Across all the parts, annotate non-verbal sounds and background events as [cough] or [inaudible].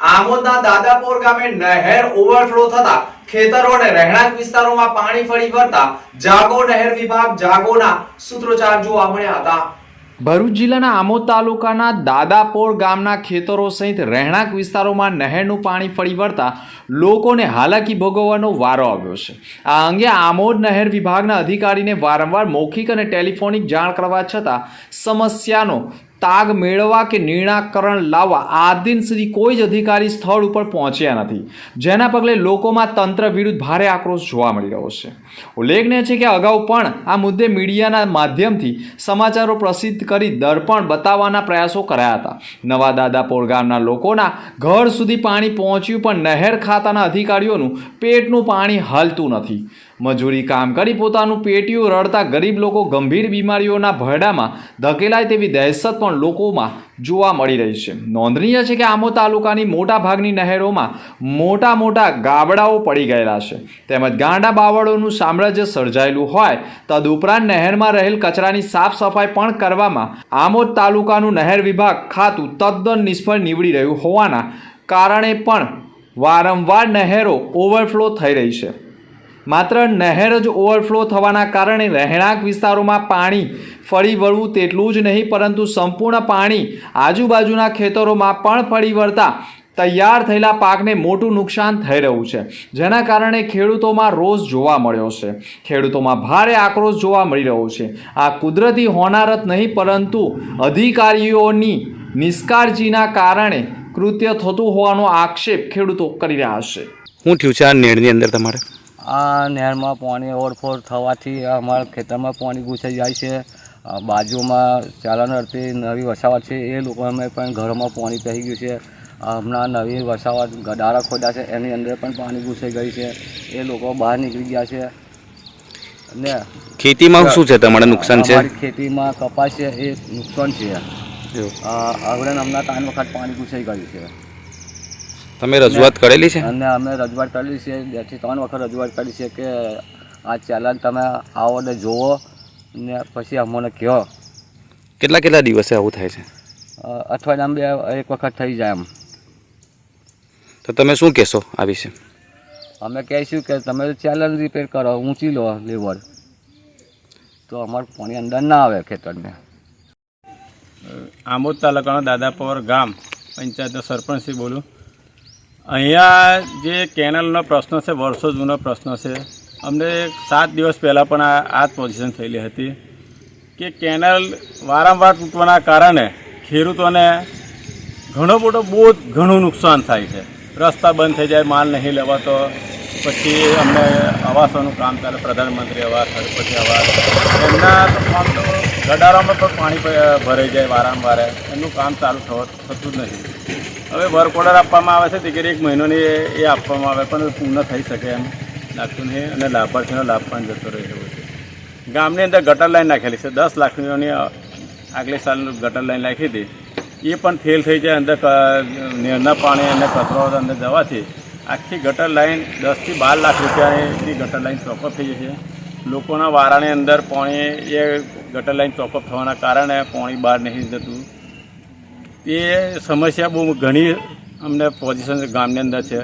આમોદના દાદાપોર ગામે નહેર ઓવરફ્લો થતા ખેતરો અને રહેણાંક વિસ્તારોમાં પાણી ફરી વળતા જાગો નહેર વિભાગ જાગોના સૂત્રોચ્ચાર જોવા મળ્યા હતા. ભરૂચ જિલ્લાના આમોદ તાલુકાના દાદાપોર ગામના ખેતરો સહિત રહેણાંક વિસ્તારોમાં નહેરનું પાણી ફરી વળતા લોકોને હાલાકી ભોગવવાનો વારો આવ્યો છે. આ અંગે આમોદ નહેર વિભાગના અધિકારીને વારંવાર મૌખિક અને ટેલિફોનિક જાણ કરવા છતાં સમસ્યાનો તાગ મેળવવા કે નિર્ણાકરણ લાવવા આ દિન સુધી કોઈ જ અધિકારી સ્થળ ઉપર પહોંચ્યા નથી. જેના પગલે લોકોમાં તંત્ર વિરુદ્ધ ભારે આક્રોશ જોવા મળી રહ્યો છે. ઉલ્લેખનીય છે કે અગાઉ પણ આ મુદ્દે મીડિયાના માધ્યમથી સમાચારો પ્રસિદ્ધ કરી દર્પણ બતાવવાના પ્રયાસો કરાયા હતા. નવા દાદાપોર ગામના લોકોના ઘર સુધી પાણી પહોંચ્યું પણ નહેર ખાતાના અધિકારીઓનું પેટનું પાણી હાલતું નથી. મજૂરી કામ કરી પોતાનું પેટીયું રડતા ગરીબ લોકો ગંભીર બીમારીઓના ભરડામાં ધકેલાય તેવી દહેશત પણ લોકોમાં જોવા મળી રહી છે. નોંધનીય છે કે આમો તાલુકાની મોટા ભાગની નહેરોમાં મોટા મોટા ગાબડાઓ પડી ગયેલા છે. તેમજ ગાંડા બાવળોનું સામ્રાજ્ય સર્જાયેલું હોય, તદુપરાંત નહેરમાં રહેલ કચરાની સાફ સફાઈ પણ કરવામાં આમોદ તાલુકાનું નહેર વિભાગ ખાતું તદ્દન નિષ્ફળ નીવડી રહ્યું હોવાના કારણે પણ વારંવાર નહેરો ઓવરફ્લો થઈ રહી છે. માત્ર નહેર જ ઓવરફ્લો થવાના કારણે રહેણાંક વિસ્તારોમાં પાણી ફરી વળવું તેટલું જ નહીં, પરંતુ સંપૂર્ણ પાણી આજુબાજુના ખેતરોમાં પણ ફરી વળતા તૈયાર થયેલા પાકને મોટું નુકસાન થઈ રહ્યું છે. જેના કારણે ખેડૂતોમાં રોષ જોવા મળ્યો છે. ખેડૂતોમાં ભારે આક્રોશ જોવા મળી રહ્યો છે. આ કુદરતી હોનારત નહીં, પરંતુ અધિકારીઓની નિષ્કાળજીના કારણે કૃત્ય થતું હોવાનો આક્ષેપ ખેડૂતો કરી રહ્યા છે. શું થયું છે આ નેળની અંદર તમારે? આ નહેરમાં પાણી ઓવરફ્લો થવાથી અમારા ખેતરમાં પાણી ઘૂસાઈ જાય છે. બાજુમાં ચાલન અર્થે નવી વસાવટ છે. એ લોકોને પણ ઘરમાં પાણી પહી ગયું છે. હમણાં નવી વસાવટ ગડારા ખોદા છે. એની અંદર પણ પાણી ઘૂસાઈ ગયું છે. એ લોકો બહાર નીકળી ગયા છે. ને ખેતીમાં શું છે? તમારે નુકસાન છે? ખેતીમાં કપાસ છે. એ નુકસાન છે. અ, હમણાં ત્રણ વખત પાણી ઘૂસાઈ ગયું છે. તમે રજૂઆત કરેલી છે? અને અમે રજૂઆત કરેલી છે. બેથી ત્રણ વખત રજૂઆત કરી છે કે આ ચેલેન્જ તમે આવો ને જુઓ ને પછી અમને કહો કેટલા કેટલા દિવસે આવું થાય છે? અઠવાડિયામાં બે એક વખત થઈ જાય એમ. તો તમે શું કહેશો આ વિશે? અમે કહીશું કે તમે ચેલેન્જ રિપેર કરો ઊંચી લો લેવલ તો અમારું પાણી અંદર ના આવે ખેતરને. આમોદ તાલુકાનો દાદાપોર ગામ પંચાયતનો સરપંચથી બોલું. અહીંયા જે કેનલનો પ્રશ્ન છે, વર્ષો જૂનો પ્રશ્ન છે, અમને સાત દિવસ પહેલાં પણ આ આ જ પોઝિશન થયેલી હતી કે કેનલ વારંવાર તૂટવાના કારણે ખેડૂતોને ઘણો મોટો બહુ ઘણું નુકસાન થાય છે. રસ્તા બંધ થઈ જાય, માલ નહીં લેવાતો, પછી અમને આવાસોનું કામ ચાલે, પ્રધાનમંત્રી આવાસ પછી આવાસ. એમના કામ તો ગડારામાં પણ પાણી ભરાઈ જાય વારંવાર. એમનું કામ ચાલુ થતું જ નથી હવે વર્ક ઓર્ડર આપવામાં આવે છે, દીકરી એક મહિનોની એ આપવામાં આવે, પણ પૂર્ણ થઈ શકે એમ લાગતું નહીં અને લાભાર્થીનો લાભ પણ જતો રહે એવો છે. ગામની અંદર ગટર લાઈન નાખેલી છે. દસ લાખની આગલે સાલ ગટર લાઈન નાખી હતી એ પણ ફેલ થઈ જાય અંદર નેરના પાણી અને કચરો અંદર જવાથી. આખી ગટર લાઈન દસથી બાર લાખ રૂપિયાની ગટર લાઈન ચોકઅપ થઈ જશે. લોકોના વારાની અંદર પાણી એ ગટર લાઈન ચોકઅપ થવાના કારણે પાણી બહાર નહીં જતું. એ સમસ્યા બહુ ઘણી અમને પોઝિશન ગામની અંદર છે.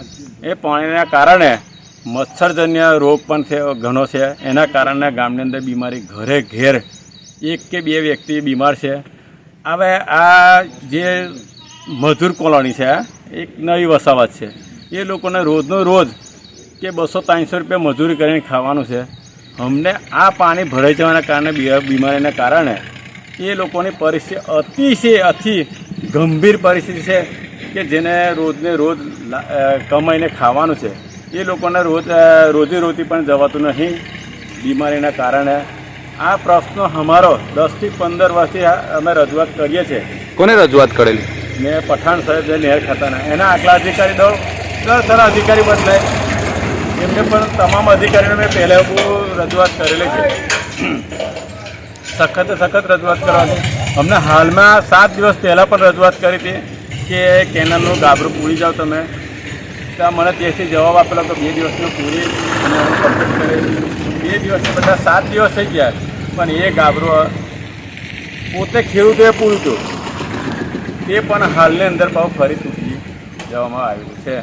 એ પાણીના કારણે મચ્છરજન્ય રોગ પણ છે, ઘણો છે. એના કારણે ગામની અંદર બીમારી ઘરે ઘેર એક કે બે વ્યક્તિ બીમાર છે. હવે આ જે મજૂર કોલોની છે, એક નવી વસાવત છે. એ લોકોને રોજનો રોજ કે બસો ત્રણસો રૂપિયા મજૂરી કરીને ખાવાનું છે. અમને આ પાણી ભરાઈ જવાના કારણે બીમારીના કારણે એ લોકોની પરિસ્થિતિ અતિશય અતિ ગંભીર પરિસ્થિતિ છે કે જેને રોજને રોજ કમાઈને ખાવાનું છે. એ લોકોને રોજ રોજે રોજીરોટી પણ જવાતું નહીં. બીમારીના કારણે આ પ્રશ્નો અમારો દસથી પંદર વર્ષથી અમે રજૂઆત કરીએ છીએ. કોને રજૂઆત કરેલી? મેં પઠાણ સાહેબ જે નહેર ખાતાના એના આટલા અધિકારી દો દસ સારા અધિકારી બદલાય એમને પણ તમામ અધિકારીઓને મેં પહેલાં રજૂઆત કરેલી છે. [clears throat] સખત સખત રજૂઆત કરવાની. અમને હાલમાં સાત દિવસ પહેલાં પણ રજૂઆત કરી હતી કે કેનાલનું ગાબરું પૂરી જાઓ તમે. ત્યાં મને ત્યાંથી જવાબ આપેલો કે બે દિવસનું પૂરી અને કમ્પ્લીટ કરી બે દિવસને બધા સાત દિવસ થઈ ગયા. પણ એ ગાબરું પોતે ખેડૂતોએ પૂરું હતું તે પણ હાલની અંદર બહુ ફરી તૂટી જવામાં આવેલું છે.